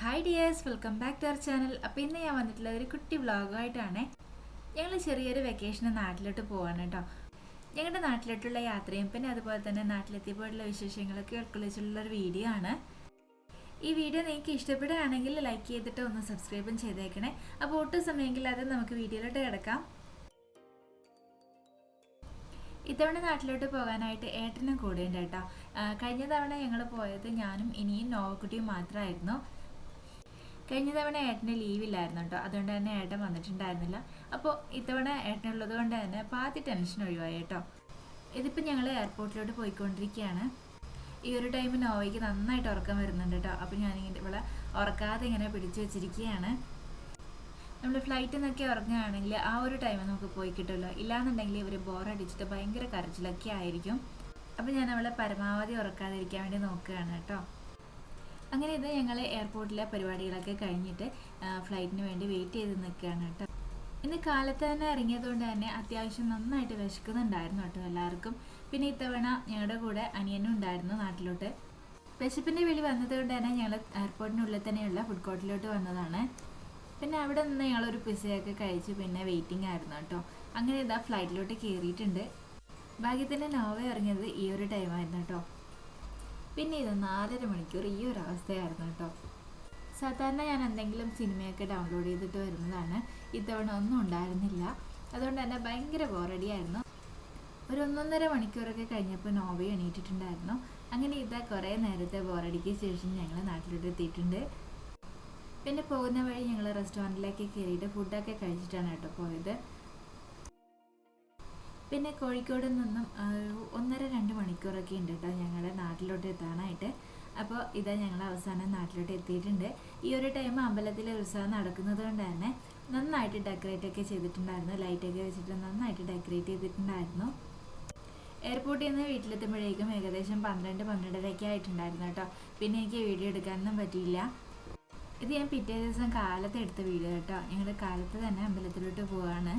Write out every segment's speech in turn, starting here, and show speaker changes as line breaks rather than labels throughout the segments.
Hi dears welcome back to our channel അപ്പോൾ ഇന്ന് ഞാൻ വന്നിട്ടുള്ള ഒരു കുട്ടി വ്ളോഗായിട്ടാണ് ഞങ്ങൾ ചെറിയൊരു വെക്കേഷന് നാട്ടിലോട്ട് പോവാണ് കേട്ടോ ഞങ്ങളുടെ നാട്ടിലോട്ടുള്ള യാത്രയും പിന്നെ അതുപോലെ തന്നെ നാട്ടിലെത്തിയപ്പോഴുള്ള വിശേഷങ്ങളൊക്കെ ഉൾക്കൊള്ളിച്ചുള്ള ഒരു വീഡിയോ ആണ്. ഈ വീഡിയോ നിങ്ങൾക്ക് ഇഷ്ടപ്പെടുകയാണെങ്കിൽ ലൈക്ക് ചെയ്തിട്ട് ഒന്ന് സബ്സ്ക്രൈബും ചെയ്തേക്കണേ. അപ്പോൾ ഒട്ടും സമയമെങ്കിൽ അത് നമുക്ക് വീഡിയോയിലോട്ട് കിടക്കാം. ഇത്തവണ നാട്ടിലോട്ട് പോകാനായിട്ട് ഏട്ടനും കൂടെ ഉണ്ട് കേട്ടോ കഴിഞ്ഞ തവണ ഞങ്ങൾ പോയത് ഞാനും ഇനിയും നോവക്കുട്ടിയും മാത്രമായിരുന്നു കഴിഞ്ഞ തവണ ഏട്ടന് ലീവില്ലായിരുന്നു കേട്ടോ. അതുകൊണ്ട് തന്നെ ഏട്ടൻ വന്നിട്ടുണ്ടായിരുന്നില്ല. അപ്പോൾ ഇത്തവണ ഏട്ടനുള്ളത് കൊണ്ട് തന്നെ പാതി ടെൻഷൻ ഒഴിവായി കേട്ടോ. ഇതിപ്പോൾ ഞങ്ങൾ എയർപോർട്ടിലോട്ട് പോയിക്കൊണ്ടിരിക്കുകയാണ്. ഈ ഒരു ടൈം നോവയ്ക്ക് നന്നായിട്ട് ഉറക്കം വരുന്നുണ്ട് കേട്ടോ. അപ്പോൾ ഞാനിങ്ങനെ ഇവിടെ ഉറക്കാതെ ഇങ്ങനെ പിടിച്ചു വെച്ചിരിക്കുകയാണ്. നമ്മൾ ഫ്ലൈറ്റിൽ നിന്നൊക്കെ ഉറങ്ങുകയാണെങ്കിൽ ആ ഒരു ടൈം നമുക്ക് പോയി കിട്ടുമല്ലോ. ഇല്ലാന്നുണ്ടെങ്കിൽ ഇവർ ബോറടിച്ചിട്ട് ഭയങ്കര കരച്ചിലൊക്കെ ആയിരിക്കും. അപ്പോൾ ഞാൻ അവളെ പരമാവധി ഉറക്കാതിരിക്കാൻ വേണ്ടി നോക്കുകയാണ് കേട്ടോ. അങ്ങനെ ഇത് ഞങ്ങൾ എയർപോർട്ടിലെ പരിപാടികളൊക്കെ കഴിഞ്ഞിട്ട് ഫ്ലൈറ്റിന് വേണ്ടി വെയിറ്റ് ചെയ്ത് നിൽക്കുകയാണ് കേട്ടോ. ഇന്ന് കാലത്ത് തന്നെ ഇറങ്ങിയതുകൊണ്ട് തന്നെ അത്യാവശ്യം നന്നായിട്ട് വിശക്കുന്നുണ്ടായിരുന്നു കേട്ടോ എല്ലാവർക്കും. പിന്നെ ഇത്തവണ ഞങ്ങളുടെ കൂടെ അനിയനും ഉണ്ടായിരുന്നു നാട്ടിലോട്ട്. വിശപ്പിന്റെ വിളി വന്നതുകൊണ്ട് തന്നെ ഞങ്ങൾ എയർപോർട്ടിനുള്ളിൽ തന്നെയുള്ള ഫുഡ് കോർട്ടിലോട്ട് വന്നതാണ്. പിന്നെ അവിടെ നിന്ന് ഞങ്ങളൊരു പിസയൊക്കെ കഴിച്ച് പിന്നെ വെയിറ്റിംഗ് ആയിരുന്നു കേട്ടോ. അങ്ങനെ ഇതാ ഫ്ലൈറ്റിലോട്ട് കയറിയിട്ടുണ്ട് ഭാഗ്യത്തിന് നോവ ഇറങ്ങിയത് ഈ ഒരു ടൈമായിരുന്നു കേട്ടോ. പിന്നെ ഇത് നാലര മണിക്കൂർ ഈ ഒരു അവസ്ഥയായിരുന്നു കേട്ടോ. സാധാരണ ഞാൻ എന്തെങ്കിലും സിനിമയൊക്കെ ഡൗൺലോഡ് ചെയ്തിട്ട് വരുന്നതാണ്. ഇത്തവണ ഒന്നും ഉണ്ടായിരുന്നില്ല. അതുകൊണ്ട് തന്നെ ഭയങ്കര ബോറടിയായിരുന്നു ഒരു ഒന്നൊന്നര മണിക്കൂറൊക്കെ കഴിഞ്ഞപ്പോൾ നോവ എണീറ്റിട്ടുണ്ടായിരുന്നു. അങ്ങനെ ഇതാ കുറേ നേരത്തെ ബോറടിക്ക് ശേഷം ഞങ്ങൾ നാട്ടിലോട്ട് എത്തിയിട്ടുണ്ട്. പിന്നെ പോകുന്ന വഴി ഞങ്ങൾ റെസ്റ്റോറന്റിലേക്ക് കയറിയിട്ട് ഫുഡൊക്കെ കഴിച്ചിട്ടാണ് കേട്ടോ പോയത്. പിന്നെ കോഴിക്കോട് നിന്നും ഒന്നര രണ്ട് മണിക്കൂറൊക്കെ ഉണ്ട് കേട്ടോ ഞങ്ങളുടെ നാട്ടിലോട്ട് എത്താനായിട്ട്. അപ്പോൾ ഇതാ ഞങ്ങൾ അവസാനം നാട്ടിലോട്ട് എത്തിയിട്ടുണ്ട്. ഈ ഒരു ടൈം അമ്പലത്തിലെ ഉത്സവം നടക്കുന്നത് കൊണ്ട് തന്നെ നന്നായിട്ട് ഡെക്കറേറ്റ് ഒക്കെ ചെയ്തിട്ടുണ്ടായിരുന്നു. ലൈറ്റൊക്കെ വെച്ചിട്ട് നന്നായിട്ട് ഡെക്കറേറ്റ് ചെയ്തിട്ടുണ്ടായിരുന്നു. എയർപോർട്ടിൽ നിന്ന് വീട്ടിലെത്തുമ്പോഴേക്കും ഏകദേശം പന്ത്രണ്ട് പന്ത്രണ്ടരയൊക്കെ ആയിട്ടുണ്ടായിരുന്നു കേട്ടോ. പിന്നെ എനിക്ക് വീഡിയോ എടുക്കാനൊന്നും പറ്റിയില്ല. ഇത് ഞാൻ പിറ്റേ ദിവസം കാലത്ത് എടുത്ത വീഡിയോ കേട്ടോ. ഞങ്ങൾ കാലത്ത് തന്നെ അമ്പലത്തിലോട്ട് പോവാണ്.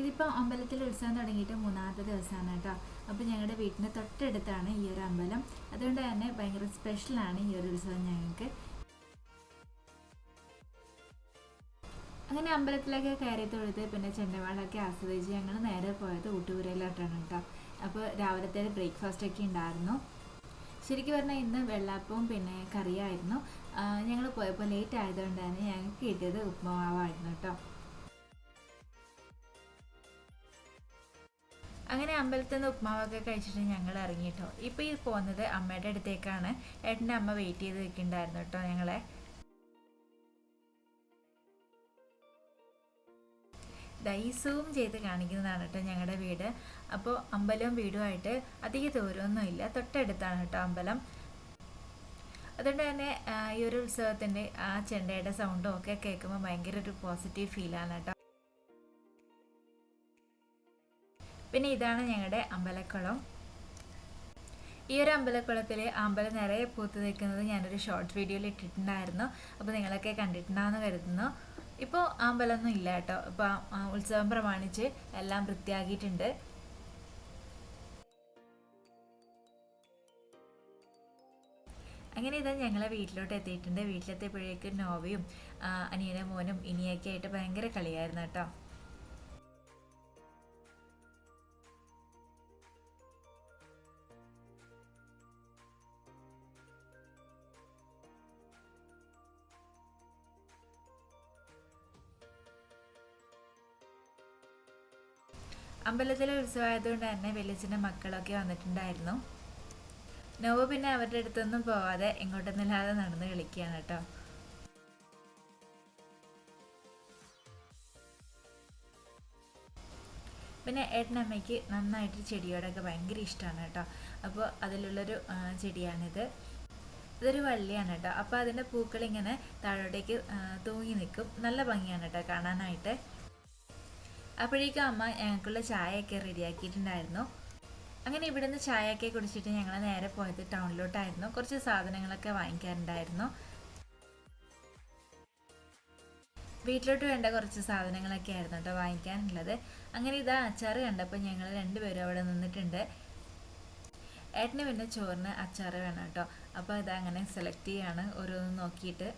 ഇതിപ്പോൾ അമ്പലത്തിൽ ഉത്സവം തുടങ്ങിയിട്ട് മൂന്നാമത്തെ ദിവസമാണ് കേട്ടോ. അപ്പോൾ ഞങ്ങളുടെ വീട്ടിന് തൊട്ടടുത്താണ് ഈ ഒരു അമ്പലം. അതുകൊണ്ട് തന്നെ ഭയങ്കര സ്പെഷ്യലാണ് ഈ ഒരു ഉത്സവം ഞങ്ങൾക്ക്. അങ്ങനെ അമ്പലത്തിലൊക്കെ കയറി തൊഴുത് പിന്നെ ചെണ്ടവാളൊക്കെ ആസ്വദിച്ച് ഞങ്ങൾ നേരെ പോയത് ഊട്ടുപുരയിലോട്ടാണ് കേട്ടോ. അപ്പോൾ രാവിലത്തെ ബ്രേക്ക്ഫാസ്റ്റ് ഒക്കെ ഉണ്ടായിരുന്നു. ശരിക്കും പറഞ്ഞാൽ ഇന്ന് വെള്ളാപ്പവും പിന്നെ കറിയായിരുന്നു. ഞങ്ങൾ പോയപ്പോൾ ലേറ്റ് ആയതുകൊണ്ട് തന്നെ ഞങ്ങൾക്ക് കിട്ടിയത് ഉപ്പുമാവായിരുന്നു കേട്ടോ. അങ്ങനെ അമ്പലത്തിൽ നിന്ന് ഉപ്മാവൊക്കെ കഴിച്ചിട്ട് ഞങ്ങൾ ഇറങ്ങി കേട്ടോ ഇപ്പോൾ ഈ പോകുന്നത് അമ്മയുടെ അടുത്തേക്കാണ്. ഏട്ടന്റെ അമ്മ വെയിറ്റ് ചെയ്ത് നിൽക്കുന്നുണ്ടായിരുന്നു കേട്ടോ ഞങ്ങളെ. ദൈസവും ചെയ്ത് കാണിക്കുന്നതാണ് കേട്ടോ ഞങ്ങളുടെ വീട്. അപ്പോൾ അമ്പലവും വീടുമായിട്ട് അധിക ദൂരമൊന്നുമില്ല തൊട്ടടുത്താണ് കേട്ടോ അമ്പലം. അതുകൊണ്ട് തന്നെ ഈ ഒരു ഉത്സവത്തിന്റെ ആ ചെണ്ടയുടെ സൗണ്ടും ഒക്കെ കേൾക്കുമ്പോൾ ഭയങ്കര ഒരു പോസിറ്റീവ് ഫീലാണ് കേട്ടോ പിന്നെ ഇതാണ് ഞങ്ങളുടെ അമ്പലക്കുളം. ഈ ഒരു അമ്പലക്കുളത്തിൽ അമ്പലം നിറയെ പൂത്ത് നിൽക്കുന്നത് ഞാനൊരു ഷോർട്ട് വീഡിയോയിൽ ഇട്ടിട്ടുണ്ടായിരുന്നു. അപ്പോൾ നിങ്ങളൊക്കെ കണ്ടിട്ടുണ്ടാവുമെന്ന് കരുതുന്നു. ഇപ്പോൾ അമ്പലമൊന്നും ഇല്ല കേട്ടോ. ഇപ്പോൾ ഉത്സവം പ്രമാണിച്ച് എല്ലാം വൃത്തിയാക്കിയിട്ടുണ്ട്. അങ്ങനെ ഇതാ ഞങ്ങളെ വീട്ടിലോട്ട് എത്തിയിട്ടുണ്ട്. വീട്ടിലെത്തിയപ്പോഴേക്കും നോവയും അനിയനെ മോനും ഇനിയൊക്കെ ആയിട്ട് ഭയങ്കര കളിയായിരുന്നു കേട്ടോ. അമ്പലത്തിലെ ഉത്സവമായതുകൊണ്ട് തന്നെ വലിയച്ഛന്റെ മക്കളൊക്കെ വന്നിട്ടുണ്ടായിരുന്നു. നോവ് പിന്നെ അവരുടെ അടുത്തൊന്നും പോവാതെ എങ്ങോട്ടൊന്നുമില്ലാതെ നടന്ന് കളിക്കുകയാണ് കേട്ടോ. പിന്നെ ഏട്ടനമ്മയ്ക്ക് നന്നായിട്ട് ചെടിയോടൊക്കെ ഭയങ്കര ഇഷ്ടമാണ് കേട്ടോ. അപ്പോൾ അതിലുള്ളൊരു ചെടിയാണിത്. ഇതൊരു വള്ളിയാണ് കേട്ടോ. അപ്പോൾ അതിന്റെ പൂക്കൾ ഇങ്ങനെ താഴോട്ടേക്ക് തൂങ്ങി നിൽക്കും. നല്ല ഭംഗിയാണ് കേട്ടോ കാണാനായിട്ട്. അപ്പോഴേക്കും അമ്മ ഞങ്ങൾക്കുള്ള ചായയൊക്കെ റെഡിയാക്കിയിട്ടുണ്ടായിരുന്നു. അങ്ങനെ ഇവിടുന്ന് ചായയൊക്കെ കുടിച്ചിട്ട് ഞങ്ങൾ നേരെ പോയത് ടൗണിലോട്ടായിരുന്നു. കുറച്ച് സാധനങ്ങളൊക്കെ വാങ്ങിക്കാറുണ്ടായിരുന്നു വീട്ടിലോട്ട് വേണ്ട കുറച്ച് സാധനങ്ങളൊക്കെ ആയിരുന്നു കേട്ടോ വാങ്ങിക്കാനുള്ളത്. അങ്ങനെ ഇതാ അച്ചാർ കണ്ടപ്പോൾ ഞങ്ങൾ രണ്ടുപേരും അവിടെ നിന്നിട്ടുണ്ട്. ഏട്ടന് പിന്നെ ചോറിന് അച്ചാറ് വേണം കേട്ടോ. അപ്പോൾ അങ്ങനെ സെലക്ട് ചെയ്യാണ് ഓരോന്ന് നോക്കിയിട്ട്.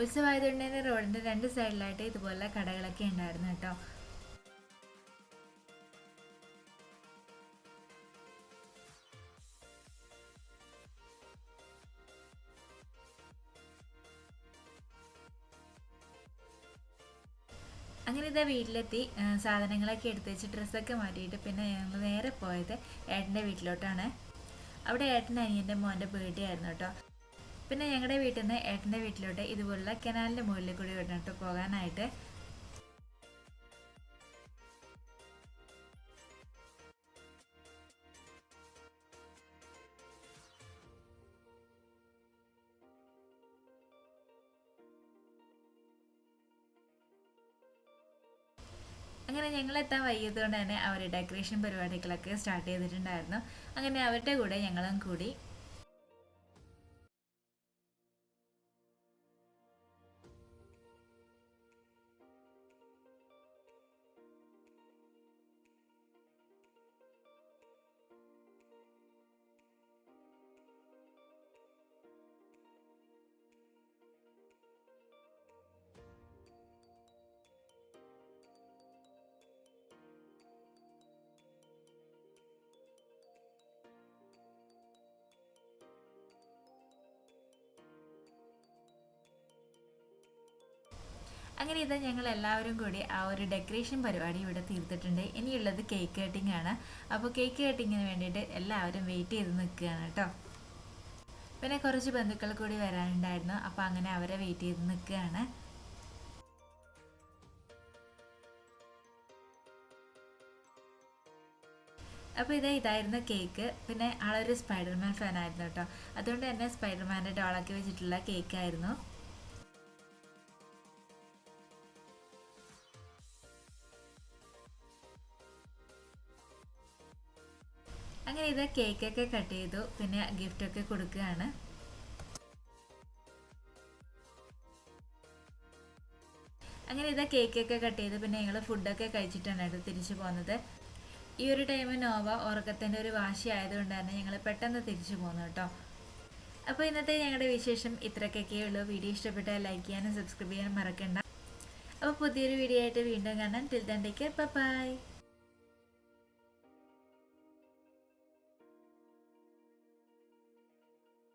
ഉത്സവമായതുകൊണ്ട് തന്നെ റോഡിന്റെ രണ്ട് സൈഡിലായിട്ട് ഇതുപോലെ കടകളൊക്കെ ഉണ്ടായിരുന്നു കേട്ടോ. അങ്ങനെ ഇതാ വീട്ടിലെത്തി. സാധനങ്ങളൊക്കെ എടുത്ത് വെച്ച് ഡ്രസ്സൊക്കെ മാറ്റിയിട്ട് പിന്നെ ഞങ്ങൾ നേരെ പോയത് ഏട്ടന്റെ വീട്ടിലോട്ടാണ്. അവിടെ ഏട്ടൻ അനിയന്റെ മോന്റെ ബർത്ത്ഡേ ആയിരുന്നു കേട്ടോ. പിന്നെ ഞങ്ങളുടെ വീട്ടിൽ നിന്ന് ഏട്ടന്റെ വീട്ടിലോട്ട് ഇതുപോലുള്ള കനാലിന്റെ മുകളിൽ കൂടി വിടണിട്ട് പോകാനായിട്ട് അങ്ങനെ ഞങ്ങൾ എത്താൻ വൈകിയതുകൊണ്ട് തന്നെ അവർ ഡെക്കറേഷൻ പരിപാടികളൊക്കെ സ്റ്റാർട്ട് ചെയ്തിട്ടുണ്ടായിരുന്നു. അങ്ങനെ അവരുടെ കൂടെ ഞങ്ങളും കൂടി അങ്ങനെ ഇതാ ഞങ്ങൾ എല്ലാവരും കൂടി ആ ഒരു ഡെക്കറേഷൻ പരിപാടി ഇവിടെ തീർത്തിട്ടുണ്ട്. ഇനിയുള്ളത് കേക്ക് കട്ടിംഗ് ആണ്. അപ്പോൾ കേക്ക് കട്ടിങ്ങിന് വേണ്ടിയിട്ട് എല്ലാവരും വെയിറ്റ് ചെയ്ത് നിൽക്കുകയാണ് കേട്ടോ. പിന്നെ കുറച്ച് ബന്ധുക്കൾ കൂടി വരാനുണ്ടായിരുന്നു. അപ്പോൾ അങ്ങനെ അവരെ വെയിറ്റ് ചെയ്ത് നിൽക്കുകയാണ്. അപ്പോൾ ഇതാ ഇതായിരുന്നു കേക്ക് പിന്നെ ആളൊരു സ്പൈഡർമാൻ ഫാനായിരുന്നു കേട്ടോ. അതുകൊണ്ട് തന്നെ സ്പൈഡർമാന്റെ ഡോളാക്കി വെച്ചിട്ടുള്ള കേക്കായിരുന്നു അങ്ങനെ ഇത് കേക്കൊക്കെ കട്ട് ചെയ്തു. പിന്നെ ഗിഫ്റ്റൊക്കെ കൊടുക്കുകയാണ്. അങ്ങനെ ഇതാ കേക്കൊക്കെ കട്ട് ചെയ്ത്. പിന്നെ ഞങ്ങൾ ഫുഡൊക്കെ കഴിച്ചിട്ടാണ് കേട്ടോ തിരിച്ചു പോകുന്നത് ഈ ഒരു ടൈം നോവ ഉറക്കത്തിന്റെ ഒരു വാശി ആയതുകൊണ്ട് തന്നെ ഞങ്ങൾ പെട്ടെന്ന് തിരിച്ചു പോന്നു കേട്ടോ. അപ്പോൾ ഇന്നത്തെ ഞങ്ങളുടെ വിശേഷം ഇത്രക്കൊക്കെ ഉള്ളൂ. വീഡിയോ ഇഷ്ടപ്പെട്ടാൽ ലൈക്ക് ചെയ്യാനും സബ്സ്ക്രൈബ് ചെയ്യാനും മറക്കണ്ട. അപ്പോൾ പുതിയൊരു വീഡിയോ ആയിട്ട് വീണ്ടും കാണാം. Till then bye